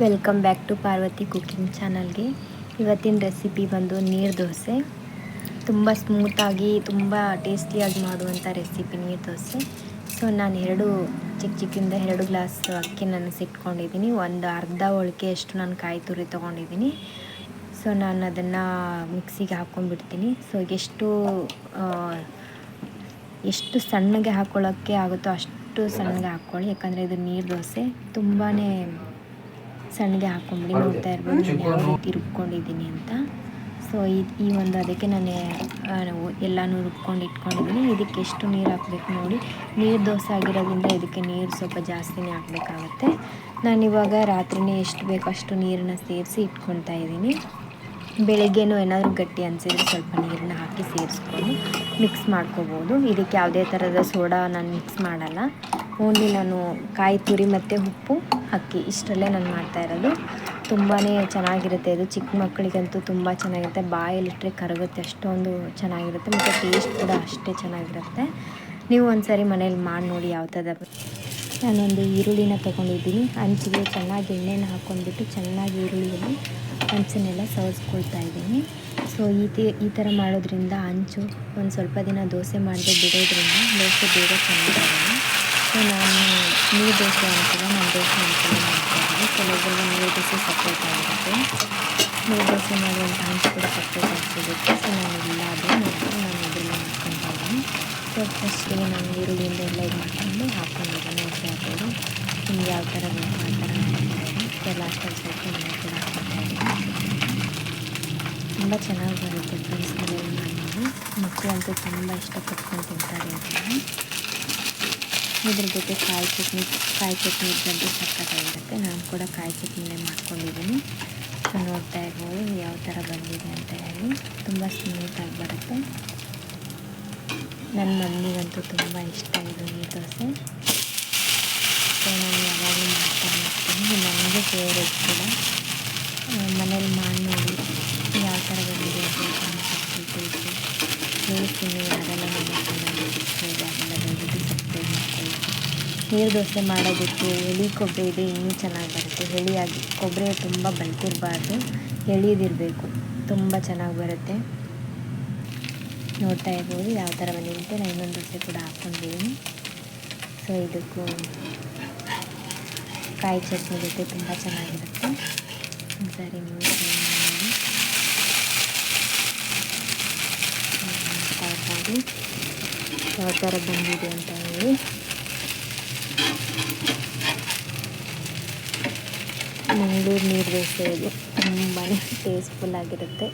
Welcome back to Parvati cooking ಚಾನಲ್ಗೆ ಇವತ್ತಿನ recipe ಬಂದು ನೀರು ದೋಸೆ. ತುಂಬ ಸ್ಮೂತಾಗಿ ತುಂಬ ಟೇಸ್ಟಿಯಾಗಿ ಮಾಡುವಂಥ ರೆಸಿಪಿ ನೀರು ದೋಸೆ. ಸೊ ನಾನು ಎರಡು ಚಿಕ್ಕ ಚಿಕ್ಕಿಂದ ಎರಡು ಗ್ಲಾಸ್ ಅಕ್ಕಿ ನಾನು ಸಿಟ್ಕೊಂಡಿದ್ದೀನಿ ಒಂದು ಅರ್ಧ ಅಷ್ಟು ನಾನು ಕಾಯಿ ತುರಿ ತೊಗೊಂಡಿದ್ದೀನಿ ಸೊ ನಾನು ಅದನ್ನು ಮಿಕ್ಸಿಗೆ ಹಾಕ್ಕೊಂಡ್ಬಿಡ್ತೀನಿ ಸೊ ಎಷ್ಟು ಎಷ್ಟು ಸಣ್ಣಗೆ ಹಾಕ್ಕೊಳ್ಳೋಕ್ಕೆ ಆಗುತ್ತೋ ಅಷ್ಟು ಸಣ್ಣಗೆ ಹಾಕ್ಕೊಳ್ಳಿ ಯಾಕಂದರೆ ಇದು ನೀರು ದೋಸೆ. ತುಂಬಾ ಸಣ್ಣಗೆ ಹಾಕೊಂಡ್ಬಿಡಿ ನೋಡ್ತಾ ಇರ್ಬೋದು. ನಾನು ಯಾವ ರೀತಿ ರುಬ್ಕೊಂಡಿದ್ದೀನಿ ಅಂತ. ಸೊ ಈ ಈ ಒಂದು ಅದಕ್ಕೆ ನಾನು ಎಲ್ಲನೂ ರುಬ್ಕೊಂಡು ಇಟ್ಕೊಂಡಿದ್ದೀನಿ. ಇದಕ್ಕೆ ಎಷ್ಟು ನೀರು ಹಾಕ್ಬೇಕು ನೋಡಿ. ನೀರು ದೋಸೆ ಆಗಿರೋದ್ರಿಂದ ಇದಕ್ಕೆ ನೀರು ಸ್ವಲ್ಪ ಜಾಸ್ತಿನೇ ಹಾಕಬೇಕಾಗತ್ತೆ. ನಾನಿವಾಗ ರಾತ್ರಿನೇ ಎಷ್ಟು ಬೇಕೋ ಅಷ್ಟು ನೀರನ್ನ ಸೇರಿಸಿ ಇಟ್ಕೊಳ್ತಾ ಇದ್ದೀನಿ. ಬೆಳಗ್ಗೆನೂ ಏನಾದರೂ ಗಟ್ಟಿ ಅನಿಸಿದ್ರೆ ಸ್ವಲ್ಪ ನೀರನ್ನ ಹಾಕಿ ಸೇರಿಸ್ಕೊಂಡು ಮಿಕ್ಸ್ ಮಾಡ್ಕೋಬೋದು. ಇದಕ್ಕೆ ಯಾವುದೇ ಥರದ ಸೋಡಾ ನಾನು ಮಿಕ್ಸ್ ಮಾಡಲ್ಲ. ಓನ್ಲಿ ನಾನು ಕಾಯಿ ತುರಿ ಮತ್ತು ಉಪ್ಪು ಅಕ್ಕಿ ಇಷ್ಟರಲ್ಲೇ ನಾನು ಮಾಡ್ತಾ ಇರೋದು. ತುಂಬಾ ಚೆನ್ನಾಗಿರುತ್ತೆ ಇದು ಚಿಕ್ಕ ಮಕ್ಕಳಿಗಂತೂ ತುಂಬ ಚೆನ್ನಾಗಿರುತ್ತೆ. ಬಾಯಲ್ಲಿಟ್ಟರೆ ಕರಗುತ್ತೆ. ಅಷ್ಟೊಂದು ಚೆನ್ನಾಗಿರುತ್ತೆ. ಮತ್ತು ಟೇಸ್ಟ್ ಕೂಡ ಅಷ್ಟೇ ಚೆನ್ನಾಗಿರುತ್ತೆ. ನೀವು ಒಂದು ಸಾರಿ ಮನೇಲಿ ಮಾಡಿ ನೋಡಿ ಯಾವ ಥರ ನಾನೊಂದು ಈರುಳ್ಳಿನ ತೊಗೊಂಡಿದ್ದೀನಿ. ಹಂಚಿಗೆ ಚೆನ್ನಾಗಿ ಎಣ್ಣೆನ ಹಾಕ್ಕೊಂಡ್ಬಿಟ್ಟು ಚೆನ್ನಾಗಿ ಈರುಳ್ಳಿಯಲ್ಲಿ ಹಂಚನ್ನೆಲ್ಲ ಸವರ್ಸ್ಕೊಳ್ತಾ ಇದ್ದೀನಿ. ಸೊ ಈ ಈ ಥರ ಮಾಡೋದ್ರಿಂದ ಹಂಚು ಒಂದು ಸ್ವಲ್ಪ ದಿನ ದೋಸೆ ಮಾಡದೆ ಬಿಡೋದ್ರಿಂದ ದೋಸೆ ಬೇಗ ಚೆನ್ನಾಗಿ ಸೊ ನಾನು ನೀರು ದೋಸೆ ಅಂತಿಲ್ಲ ನಾನು ದೋಸೆ ಅಂತೆಲ್ಲ ಮಾಡ್ತಾ ಇದ್ದೀನಿ ಕೆಲವೊಬ್ಬರಿಗೆ ನೀರು ದೋಸೆ ಸಪ್ರೇಟ್ ಆಗಿರುತ್ತೆ ನೀರು ದೋಸೆ ಮಾಡುವಂಥ ಹಂಚು ಕೂಡ ಸಪ್ರೇಟ್ ಆಗಿ ಸಿಗುತ್ತೆ ಸೊ ನಾನು ಇಲ್ಲ. ಅದು ನೋಡಿದ್ರೆ ನಾನು ಇದೆಲ್ಲ ಮಾಡ್ಕೊತಾ ಸೊ ಫಸ್ಟಿಗೆ ನಾನು ಈರುಳ್ಳಿಯಿಂದ ಎಲ್ಲ ಇದು ಮಾಡ್ಕೊಂಡು ಹಾಕ್ಕೊಂಡಿದ್ದೆ ನೋಡ್ತಾ ಹಾಕೋದು ನಿಮ್ಗೆ ಯಾವ ಥರ ಬೇಕು ಆ ಥರ ಮಾಡ್ತಾಯಿದ್ದೀನಿ ಸೊ ಲಾಸ್ಟಲ್ಲಿ ಸ್ವಲ್ಪ ನೀರು ಕೂಡ ತುಂಬ ಚೆನ್ನಾಗಿ ಬರುತ್ತೆ ಫ್ರೆಂಡ್ಸ್ ಮನೆಯಲ್ಲಿ ಮಾಡಿ ಮಕ್ಕಳಂತೂ ತುಂಬ ಇಷ್ಟಪಟ್ಕೊಂಡು ತಿಂತಾರೆ ಅದನ್ನು ಇದ್ರ ಜೊತೆ ಕಾಯಿ ಚಟ್ನಿ ಕಾಯಿ ಚಟ್ನಿ ಇದ್ದಂತೂ ಸಕ್ಕತ್ತಾಗಿರುತ್ತೆ ನಾನು ಕೂಡ ಕಾಯಿ ಚಟ್ನಿನೇ ಮಾಡ್ಕೊಂಡಿದ್ದೀನಿ. ಸೊ ನೋಡ್ತಾ ಇರ್ಬೋದು ಯಾವ ಥರ ಬಂದಿದೆ ಅಂತ ಹೇಳಿ. ತುಂಬ ಸ್ಮೂತಾಗಿ ಬರುತ್ತೆ. ನನ್ನ ಮಮ್ಮಿಗಂತೂ ತುಂಬ ಇಷ್ಟ ಇದು ಈ ದೋಸೆ. ಸೊ ನಾನು ಯಾವಾಗಲೂ ಮಾಡ್ತಾ ಇರ್ತೀನಿ ನನಗೆ ಫೇವ್ರೇಟ್ ಕೂಡ. ಮನೇಲಿ ಮಾಡಿ ನೀರು ದೋಸೆ ಮಾಡೋದಕ್ಕೆ ಎಳಿ ಕೊಬ್ಬರಿ ಇದೆ, ಇನ್ನೂ ಚೆನ್ನಾಗಿ ಬರುತ್ತೆ. ಎಳಿಯಾಗಿ ಕೊಬ್ಬರಿ ತುಂಬ ಬಲ್ತಿರಬಾರ್ದು ಎಳಿದಿರಬೇಕು. ತುಂಬ ಚೆನ್ನಾಗಿ ಬರುತ್ತೆ. ನೋಡ್ತಾ ಇರ್ಬೋದು ಯಾವ ಥರ ಬಂದಿರುತ್ತೆ ನಾನು ಇನ್ನೊಂದು ದೋಸೆ ಕೂಡ ಹಾಕ್ಕೊಂಡಿದ್ದೀನಿ. ಸೊ ಇದಕ್ಕೂ ಕಾಯಿ ಚಟ್ನಿ ಜೊತೆ ತುಂಬ ಚೆನ್ನಾಗಿರುತ್ತೆ. ಸರಿ ನೀವು ಟ್ರೈ ಯಾವ ಥರ ಬಂದಿದೆ ಅಂತ ಹೇಳಿ. ಮಂಗಳೂರು ನೀರು ದೋಸೆ ಇದು ತುಂಬಾ ಟೇಸ್ಟ್ಫುಲ್ಲಾಗಿರುತ್ತೆ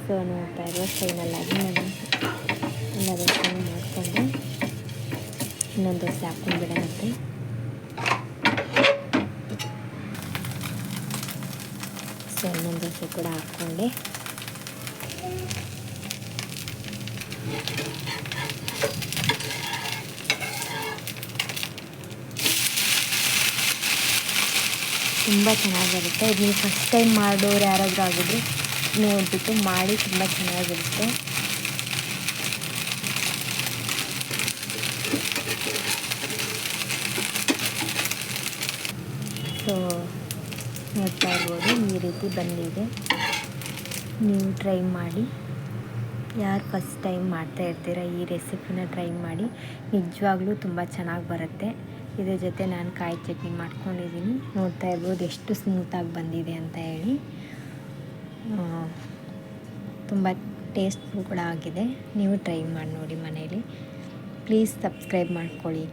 ಸೊ ನೋಡ್ತಾ ಇರುವ ಸ್ಟೈನಲ್ಲಾಗಿ ನಾನು ಎಲ್ಲ ದೋಸೆ ಮಾಡಿಕೊಂಡು ಇನ್ನೊಂದು ದೋಸೆ ಹಾಕ್ಕೊಂಡು ಬಿಡೋಣಂತೆ ಸೊ ಇನ್ನೊಂದು ದೋಸೆ ಕೂಡ ಹಾಕ್ಕೊಂಡೆ. ತುಂಬ ಚೆನ್ನಾಗಿರುತ್ತೆ. ಇದು ನೀವು ಫಸ್ಟ್ ಟೈಮ್ ಮಾಡೋರು ಯಾರಾದರೂ ಆಗಿದ್ರೆ ನೋಡಿಬಿಟ್ಟು ಮಾಡಿ ತುಂಬ ಚೆನ್ನಾಗಿರುತ್ತೆ. ಸೊ ನೋಡ್ತಾ ಇರ್ಬೋದು, ಈ ರೀತಿ ಬಂದಿದೆ. ನೀವು ಟ್ರೈ ಮಾಡಿ. ಯಾರು ಫಸ್ಟ್ ಟೈಮ್ ಮಾಡ್ತಾ ಇರ್ತೀರ ಈ ರೆಸಿಪಿನ ಟ್ರೈ ಮಾಡಿ. ನಿಜವಾಗ್ಲೂ ತುಂಬ ಚೆನ್ನಾಗಿ ಬರುತ್ತೆ. ಇದ್ರ ಜೊತೆ ನಾನು ಕಾಯಿ ಚಟ್ನಿ ಮಾಡ್ಕೊಂಡಿದ್ದೀನಿ. ನೋಡ್ತಾ ಇರ್ಬೋದು ಎಷ್ಟು ಸ್ಮೂತಾಗಿ ಬಂದಿದೆ ಅಂತ ಹೇಳಿ. ತುಂಬ ಟೇಸ್ಟ್ಫುಲ್ ಕೂಡ ಆಗಿದೆ. ನೀವು ಟ್ರೈ ಮಾಡಿ ನೋಡಿ ಮನೇಲಿ ಪ್ಲೀಸ್ ಸಬ್ಸ್ಕ್ರೈಬ್ ಮಾಡ್ಕೊಳ್ಳಿ.